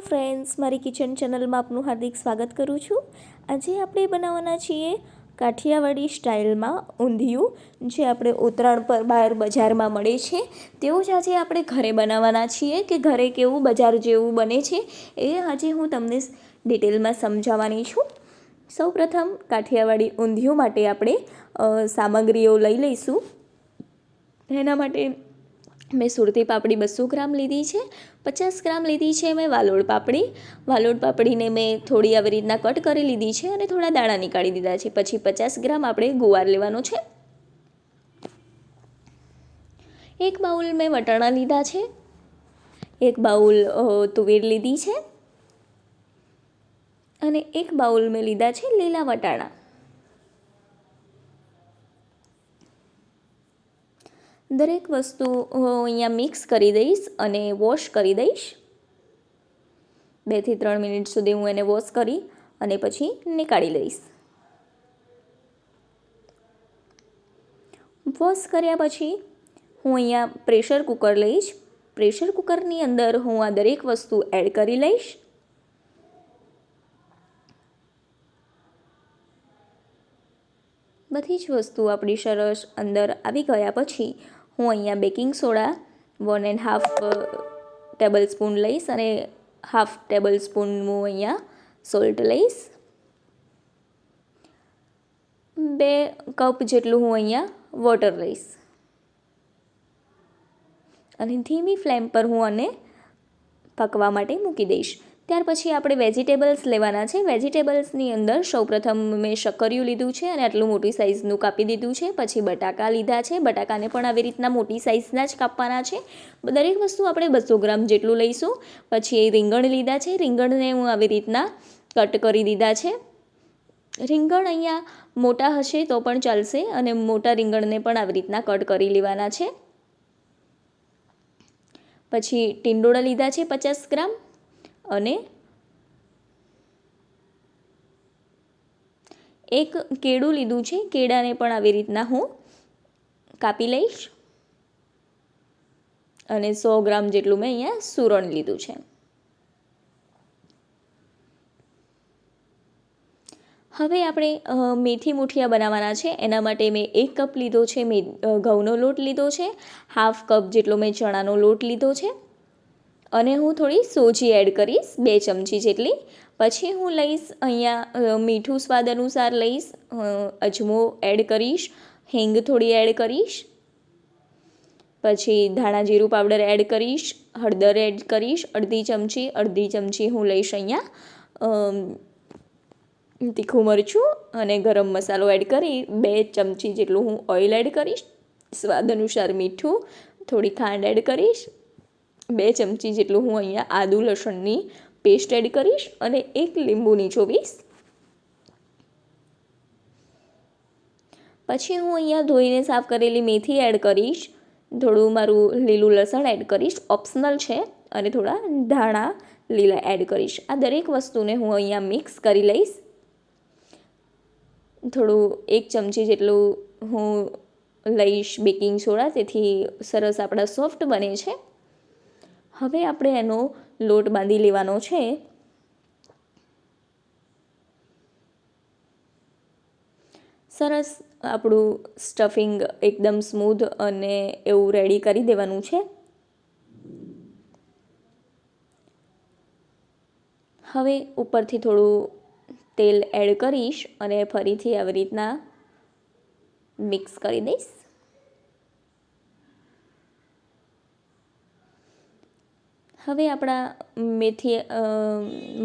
Friends મારી kitchen ચેનલમાં આપનું હાર્દિક સ્વાગત કરું છું. આજે આપણે બનાવવાના છીએ કાઠિયાવાડી સ્ટાઇલમાં ઊંધિયું, જે આપણે ઉત્તરાયણ પર બહાર બજારમાં મળે છે. તેવું જ આજે આપણે ઘરે બનાવવાના છીએ કે ઘરે કેવું બજાર જેવું બને છે એ આજે હું તમને ડિટેલમાં સમજાવવાની છું. સૌપ્રથમ કાઠિયાવાડી ઊંધિયું માટે આપણે સામગ્રીઓ લઈ લઈશું. એના માટે મેં સુરતી પાપડી બસો ગ્રામ લીધી છે, પચાસ ગ્રામ લીધી છે મેં વાલોડ પાપડી. વાલોડ પાપડીને મેં થોડી આવી રીતના કટ કરી લીધી છે અને થોડા દાણા નીકાળી દીધા છે. પછી પચાસ ગ્રામ આપણે ગુવાર લેવાનો છે. એક બાઉલ મેં વટાણા લીધા છે. એક બાઉલ તુવેર લીધી છે. અને એક બાઉલ મેં લીધા છે લીલા વટાણા. દરેક વસ્તુ હું અહીંયા મિક્સ કરી દઈશ અને વોશ કરી દઈશ. બેથી ત્રણ મિનિટ સુધી હું એને વોશ કરી અને પછી નીકાળી લઈશ. વોશ કર્યા પછી હું અહીંયા પ્રેશર કુકર લઈશ. પ્રેશર કુકરની અંદર હું આ દરેક વસ્તુ એડ કરી લઈશ. બધી જ વસ્તુ આપણી સરસ અંદર આવી ગયા પછી હું અહીંયા baking soda one and half tablespoon લઈશ અને હાફ ટેબલ સ્પૂન હું અહીંયા સોલ્ટ લઈશ. બે કપ જેટલું હું અહીંયા વોટર લઈશ. અને ધીમી ફ્લેમ પર હું આને પકવા માટે મૂકી દઈશ. ત્યાર પછી આપણે વેજીટેબલ્સ લેવાના છે. વેજીટેબલ્સની અંદર સૌપ્રથમ મેં શક્કરિયું લીધું છે અને આટલું મોટી સાઇઝનું કાપી દીધું છે. પછી બટાકા લીધા છે. બટાકાને પણ આવી રીતના મોટી સાઇઝના જ કાપવાના છે. દરેક વસ્તુ આપણે બસો ગ્રામ જેટલું લઈશું. પછી એ રીંગણ લીધા છે. રીંગણને હું આવી રીતના કટ કરી દીધા છે. રીંગણ અહીંયા મોટા હશે તો પણ ચાલશે અને મોટા રીંગણને પણ આવી રીતના કટ કરી લેવાના છે. પછી ટીંડોળા લીધા છે પચાસ ગ્રામ. અને એક કેળું લીધું છે. કેળાને પણ આવી રીતના હું કાપી લઈશ અને સો ગ્રામ જેટલું મેં અહીંયા સુરણ લીધું છે. હવે આપણે મેથી મુઠિયા બનાવવાના છે. એના માટે મેં એક કપ લીધો છે. મેં ઘઉંનો લોટ લીધો છે. હાફ કપ જેટલો મેં ચણાનો લોટ લીધો છે. અને હું થોડી સોજી એડ કરીશ, બે ચમચી જેટલી. પછી હું લઈશ અહીંયા મીઠું સ્વાદ અનુસાર લઈશ અજમો એડ કરીશ, હિંગ થોડી એડ કરીશ. પછી ધાણા જીરું પાવડર એડ કરીશ, હળદર એડ કરીશ, અડધી ચમચી અડધી ચમચી હું લઈશ અહીંયા. તીખું મરચું અને ગરમ મસાલો એડ કરી, બે ચમચી જેટલું હું ઓઇલ એડ કરીશ, સ્વાદ અનુસાર મીઠું, થોડી ખાંડ એડ કરીશ. બે ચમચી જેટલું હું અહીંયા આદુ લસણની પેસ્ટ એડ કરીશ અને એક લીંબુ નીચોવીશ પછી હું અહીંયા ધોઈને સાફ કરેલી મેથી એડ કરીશ. થોડું મારું લીલું લસણ એડ કરીશ ઓપ્શનલ છે, અને થોડા ધાણા લીલા એડ કરીશ. આ દરેક વસ્તુને હું અહીંયા મિક્સ કરી લઈશ. થોડું એક ચમચી જેટલું હું લઈશ બેકિંગ સોડા, તેથી સરસ આપણા સોફ્ટ બને છે. હવે આપણે એનો લોટ બાંધી લેવાનો છે. સરસ આપણું સ્ટફિંગ એકદમ સ્મૂધ અને એવું રેડી કરી દેવાનું છે. હવે ઉપરથી થોડું તેલ એડ કરીશ અને ફરીથી આવી રીતના મિક્સ કરી દઈશ. હવે આપણા મેથી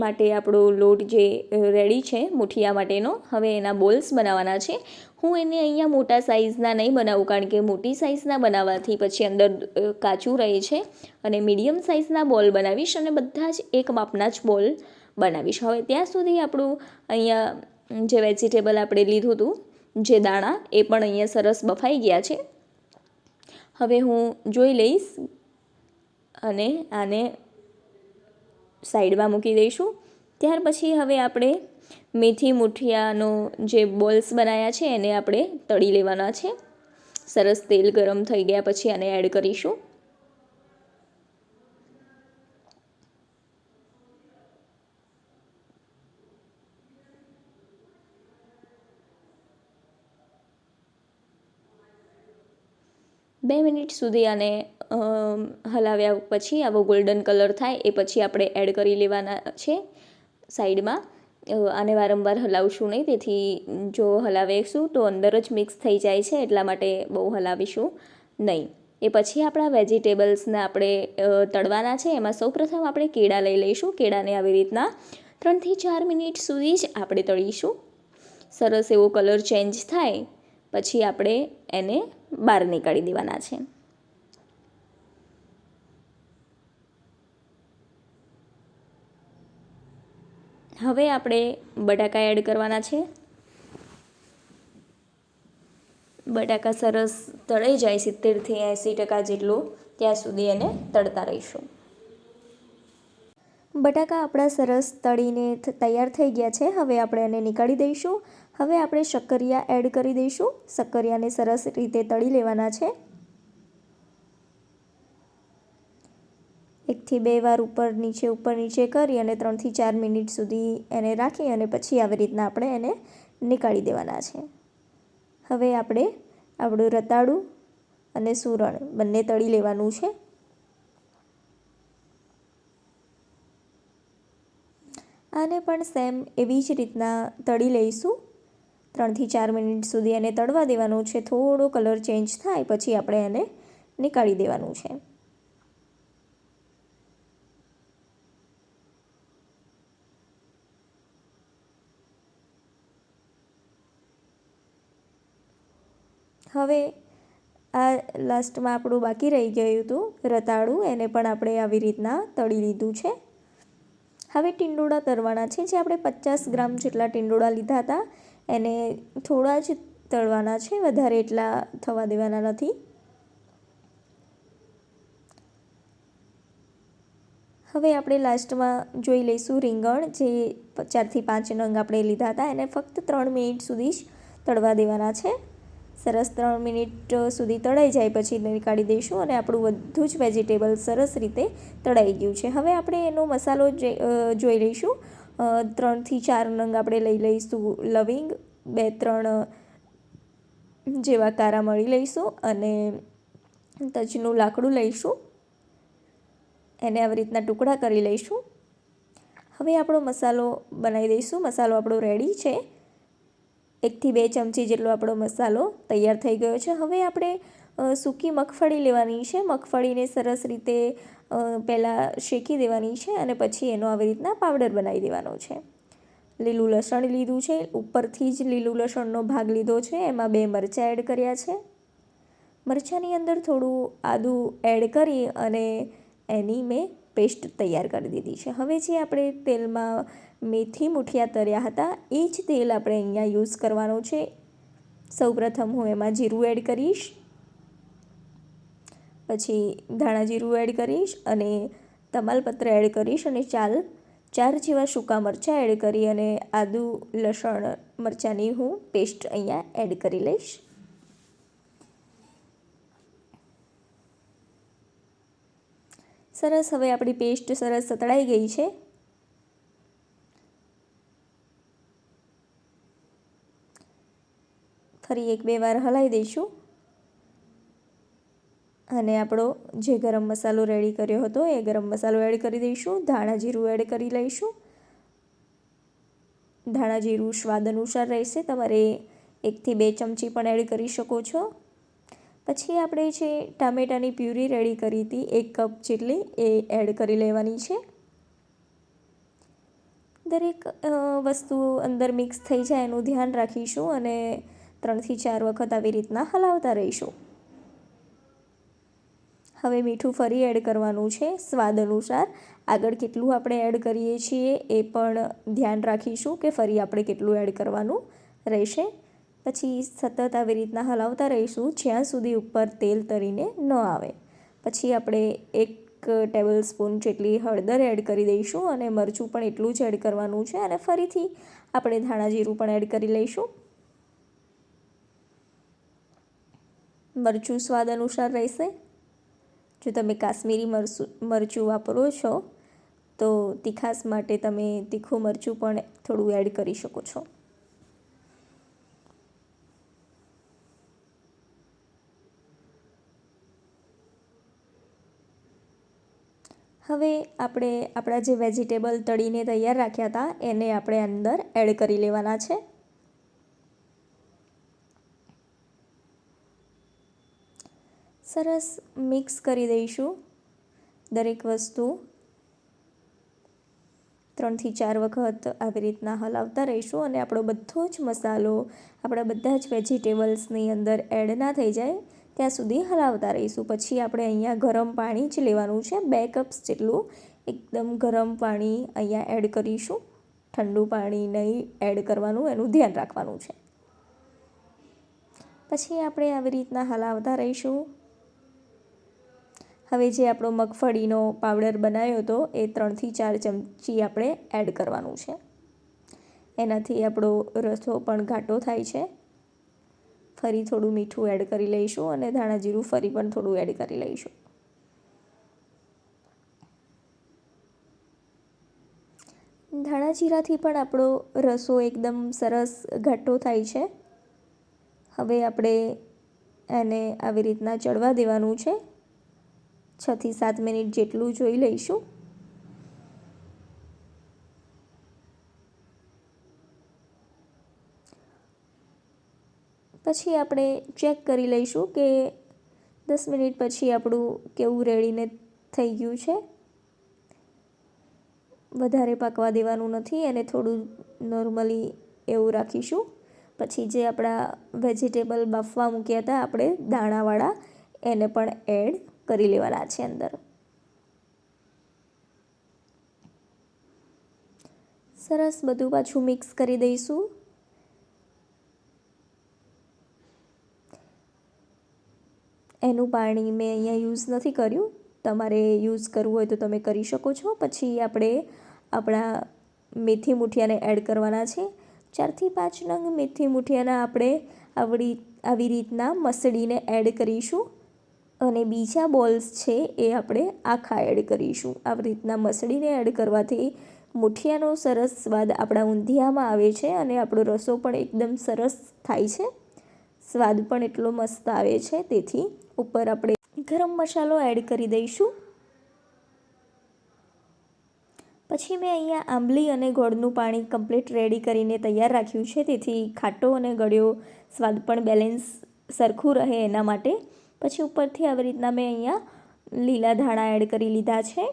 માટે આપણો લોટ જે રેડી છે, મુઠિયા માટેનો, હવે એના બોલ્સ બનાવવાના છે. હું એને અહીંયા મોટા સાઇઝના નહીં બનાવું, કારણ કે મોટી સાઇઝના બનાવવાથી પછી અંદર કાચું રહે છે. અને મીડિયમ સાઇઝના બોલ બનાવીશ અને બધા જ એક માપના જ બોલ બનાવીશ. હવે ત્યાં સુધી આપણું અહીંયા જે વેજીટેબલ આપણે લીધું હતું, જે દાણા, એ પણ અહીંયા સરસ બફાઈ ગયા છે. હવે હું જોઈ લઈશ અને આને સાઈડમાં મૂકી દઈશું. ત્યાર પછી હવે આપણે મેથી મુઠિયાનો જે બોલ્સ બનાવ્યા છે એને આપણે તળી લેવાના છે. સરસ તેલ ગરમ થઈ ગયા પછી આને એડ કરીશું. બે મિનિટ સુધી આને હલાવ્યા પછી આવો ગોલ્ડન કલર થાય એ પછી આપણે એડ કરી લેવાના છે સાઈડમાં. આને વારંવાર હલાવશું નહીં, તેથી જો હલાવીશું તો અંદર જ મિક્સ થઈ જાય છે, એટલા માટે બહુ હલાવીશું નહીં. એ પછી આપણા વેજીટેબલ્સને આપણે તળવાના છે, એમાં સૌપ્રથમ આપણે કેળા લઈ લઈશું. કેળાને આવી રીતના ત્રણથી ચાર મિનિટ સુધી જ આપણે તળીશું. સરસ એવો કલર ચેન્જ થાય, પછી આપણે એને બહાર નીકાળી દેવાના છે. હવે આપણે બટાકા એડ કરવાના છે. બટાકા સરસ તળાઈ જાય સિત્તેરથી એંસી ટકા જેટલું ત્યાં સુધી એને તળતા રહીશું. બટાકા આપણા સરસ તળીને તૈયાર થઈ ગયા છે. હવે આપણે એને નીકાળી દઈશું. હવે આપણે શક્કરિયા એડ કરી દઈશું. શક્કરિયાને સરસ રીતે તળી લેવાના છે. એકથી બે વાર ઉપર, નીચે ઉપર, નીચે કરી અને ત્રણથી ચાર મિનિટ સુધી એને રાખી અને પછી આવી રીતના આપણે એને નીકાળી દેવાના છે. હવે આપણે આપણું રતાળું અને સુરણ બંને તળી લેવાનું છે. આને પણ સેમ એવી જ રીતના તળી લઈશું. ત્રણથી ચાર મિનિટ સુધી એને તળવા દેવાનું છે. થોડો કલર ચેન્જ થાય પછી આપણે એને નીકાળી દેવાનું છે. હવે આ લાસ્ટમાં આપણું બાકી રહી ગયું હતું, રતાળું. એને પણ આપણે આવી રીતના તળી લીધું છે. હવે ટીંડોળા તળવાના છે. જે આપણે પચાસ ગ્રામ જેટલા ટીંડોળા લીધા હતા, એને થોડા જ તળવાના છે. વધારે એટલા થવા દેવાના નથી. હવે આપણે લાસ્ટમાં જોઈ લઈશું રીંગણ. જે ચારથી પાંચ નંગ આપણે લીધા હતા, એને ફક્ત ત્રણ મિનિટ સુધી જ તળવા દેવાના છે. સરસ ત્રણ મિનિટ સુધી તળાઈ જાય પછી નીકાળી દઈશું અને આપણું બધું જ વેજીટેબલ સરસ રીતે તળાઈ ગયું છે. હવે આપણે એનો મસાલો જોઈ લઈશું. ત્રણથી ચાર નંગ આપણે લઈ લઈશું લવિંગ, બે, ત્રણ જેવા કારા મળી લઈશું અને તજનું લાકડું લઈશું. એને આવી રીતના ટુકડા કરી લઈશું. હવે આપણો મસાલો બનાવી દઈશું. મસાલો આપણો રેડી છે. એકથી બે ચમચી જેટલો આપણો મસાલો તૈયાર થઈ ગયો છે. હવે આપણે સૂકી મગફળી લેવાની છે. મગફળીને સરસ રીતે પહેલાં શેકી દેવાની છે અને પછી એનો આવી રીતના પાવડર બનાવી દેવાનો છે. લીલું લસણ લીધું છે. ઉપરથી જ લીલું લસણનો ભાગ લીધો છે. એમાં બે મરચાં એડ કર્યા છે. મરચાંની અંદર થોડું આદું એડ કરી અને એની મેં પેસ્ટ તૈયાર કરી દીધી છે. હવે જે આપણે તેલમાં મેથી મુઠિયા તર્યા હતા, એ જ તેલ આપણે અહીંયા યુઝ કરવાનું છે. સૌપ્રથમ હું એમાં જીરું એડ કરીશ. પછી ધાણા જીરું એડ કરીશ અને તમાલપત્ર એડ કરીશ અને ચાલ, ચાર જેવા સૂકા મરચાં એડ કરી અને આદુ, લસણ મરચાંની હું પેસ્ટ અહીંયા એડ કરી લઈશ. સરસ, હવે આપણી પેસ્ટ સરસ સતળાઈ ગઈ છે. ફરી એક બે વાર હલાવી દઈશું. અને આપણો જે ગરમ મસાલો રેડી કર્યો હતો, એ ગરમ મસાલો એડ કરી દઈશું. ધાણા જીરું એડ કરી લઈશું. ધાણા જીરું સ્વાદ અનુસાર રહેશે. તમારે એકથી બે ચમચી પણ એડ કરી શકો છો. પછી આપણે જે ટામેટાની પ્યુરી રેડી કરી હતી, એક કપ જેટલી, એ એડ કરી લેવાની છે. દરેક વસ્તુ અંદર મિક્સ થઈ જાય એનું ધ્યાન રાખીશું અને ત્રણથી ચાર વખત આવી રીતના હલાવતા રહીશું. હવે મીઠું ફરી એડ કરવાનું છે, સ્વાદ અનુસાર. આગળ કેટલું આપણે એડ કરીએ છીએ એ પણ ધ્યાન રાખીશું કે ફરી આપણે કેટલું એડ કરવાનું રહેશે. પછી સતત આવી રીતના હલાવતા રહીશું જ્યાં સુધી ઉપર તેલ તરીને ન આવે. પછી આપણે એક ટેબલ સ્પૂન જેટલી હળદર એડ કરી દઈશું અને મરચું પણ એટલું જ એડ કરવાનું છે અને ફરીથી આપણે ધાણા જીરું પણ એડ કરી લઈશું. મરચું સ્વાદ અનુસાર રહેશે. જો તમે કાશ્મીરી મરચું મરચું વાપરો છો, તો તીખાસ માટે તમે તીખું મરચું પણ થોડું એડ કરી શકો છો. હવે આપણે આપણા જે વેજીટેબલ તળીને તૈયાર રાખ્યા હતા, એને આપણે અંદર એડ કરી લેવાના છે. સરસ મિક્સ કરી દઈશું દરેક વસ્તુ. ત્રણથી ચાર વખત આવી રીતના હલાવતા રહીશું અને આપણો બધો જ મસાલો, આપણા બધા જ વેજીટેબલ્સની અંદર એડ ના થઈ જાય. ત્યાં સુધી હલાવતા રહીશું. પછી આપણે અહીંયા ગરમ પાણી જ લેવાનું છે. બે કપ્સ જેટલું એકદમ ગરમ પાણી અહીંયા એડ કરીશું. ઠંડુ પાણી નહીં એડ કરવાનું, એનું ધ્યાન રાખવાનું છે. પછી આપણે આવી રીતના હલાવતા રહીશું. હવે જે આપણો મગફળીનો પાવડર બનાવ્યો હતો, એ ત્રણથી ચાર ચમચી આપણે એડ કરવાનું છે. એનાથી આપણો રસો પણ ઘાટો થાય છે. ફરી થોડું મીઠું એડ કરી લઈશું અને ધાણા જીરું ફરી પણ થોડું એડ કરી લઈશું. ધાણા જીરાથી પણ આપણો રસો એકદમ સરસ ઘટ્ટો થાય છે. હવે આપણે એને આવી રીતના ચડવા દેવાનું છે. છથી સાત મિનિટ જેટલું જોઈ લઈશું. પછી આપણે ચેક કરી લઈશું કે દસ મિનિટ પછી આપણું કેવું રેડીને થઈ ગયું છે. વધારે પાકવા દેવાનું નથી અને થોડું નોર્મલી એવું રાખીશું. પછી જે આપણા વેજીટેબલ બાફવા મૂક્યા હતા આપણે દાણાવાળા, એને પણ એડ કરી લેવાના છે અંદર. સરસ બધું પાછું મિક્સ કરી દઈશું. એનું પાણી મેં અહીંયા યુઝ નથી કર્યું. તમારે યુઝ કરવું હોય તો તમે કરી શકો છો. પછી આપણે આપણા મેથી મૂઠિયાને એડ કરવાના છે. ચારથી પાંચ નંગ મેથી મૂઠિયાના આપણે આવડી, આવી રીતના મસળીને એડ કરીશું. અને બીજા બોલ્સ છે એ આપણે આખા એડ કરીશું. આવી રીતના મસળીને એડ કરવાથી મૂઠિયાનો સરસ સ્વાદ આપણા ઊંધિયામાં આવે છે અને આપણો રસો પણ એકદમ સરસ થાય છે. સ્વાદ પણ એટલો મસ્ત આવે છે. તેથી ઉપર આપણે ગરમ મસાલો એડ કરી દઈશું. પછી મેં અહીંયા આંબલી અને ગોળનું પાણી કમ્પ્લીટ રેડી કરીને તૈયાર રાખ્યું છે. તેથી ખાટો અને ગળ્યો સ્વાદ પણ બેલેન્સ સરખું રહે એના માટે. પછી ઉપરથી આવી રીતના મેં અહીંયા લીલા ધાણા એડ કરી લીધા છે.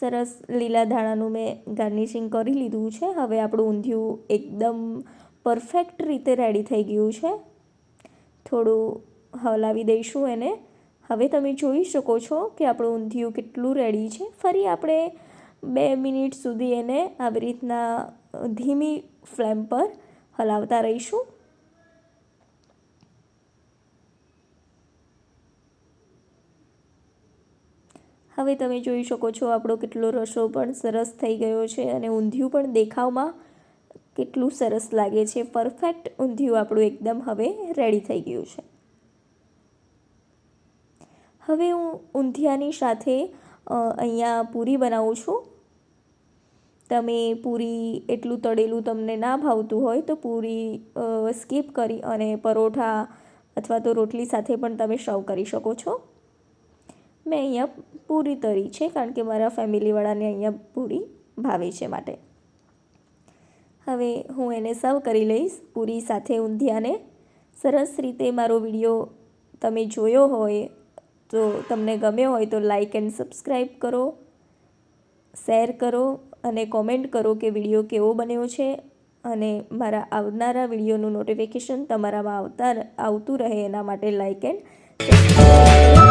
સરસ લીલા ધાણાનું મેં ગાર્નિશિંગ કરી લીધું છે. હવે આપણું ઊંધિયું એકદમ પરફેક્ટ રીતે રેડી થઈ ગયું છે. થોડું હલાવી દઈશું એને. હવે તમે જોઈ શકો છો કે આપણું ઊંધિયું કેટલું રેડી છે. ફરી આપણે બે મિનિટ સુધી એને આવી રીતના ધીમી ફ્લેમ પર હલાવતા રહીશું. હવે તમે જોઈ શકો છો આપણો કેટલો રસો પણ સરસ થઈ ગયો છે અને ઊંધિયું પણ દેખાવમાં કેટલું સરસ લાગે છે. પરફેક્ટ ઊંધિયું આપણું એકદમ હવે રેડી થઈ ગયું છે. હવે હું ઊંધિયાની સાથે અહીંયા પૂરી બનાવું છું. તમે પૂરી એટલું તળેલું તમને ના ભાવતું હોય તો પૂરી સ્કીપ કરી અને પરોઠા અથવા તો રોટલી સાથે પણ તમે સર્વ કરી શકો છો. મેં અહીંયા પૂરી તરી છે, કારણ કે મારા ફેમિલીવાળાને અહીંયા પૂરી ભાવે છે માટે. હવે હું એને સર્વ કરી લઈશ પૂરી સાથે ઊંધિયાને. સરસ રીતે મારો વીડિયો તમે જોયો હોય તો તમને ગમ્યો હોય તો લાઈક એન્ડ સબસ્ક્રાઈબ કરો શેર કરો અને કોમેન્ટ કરો કે વીડિયો કેવો બન્યો છે અને મારા આવનારા વિડીયોનું નોટિફિકેશન તમારામાં આવતા, આવતું રહે એના માટે લાઈક એન્ડ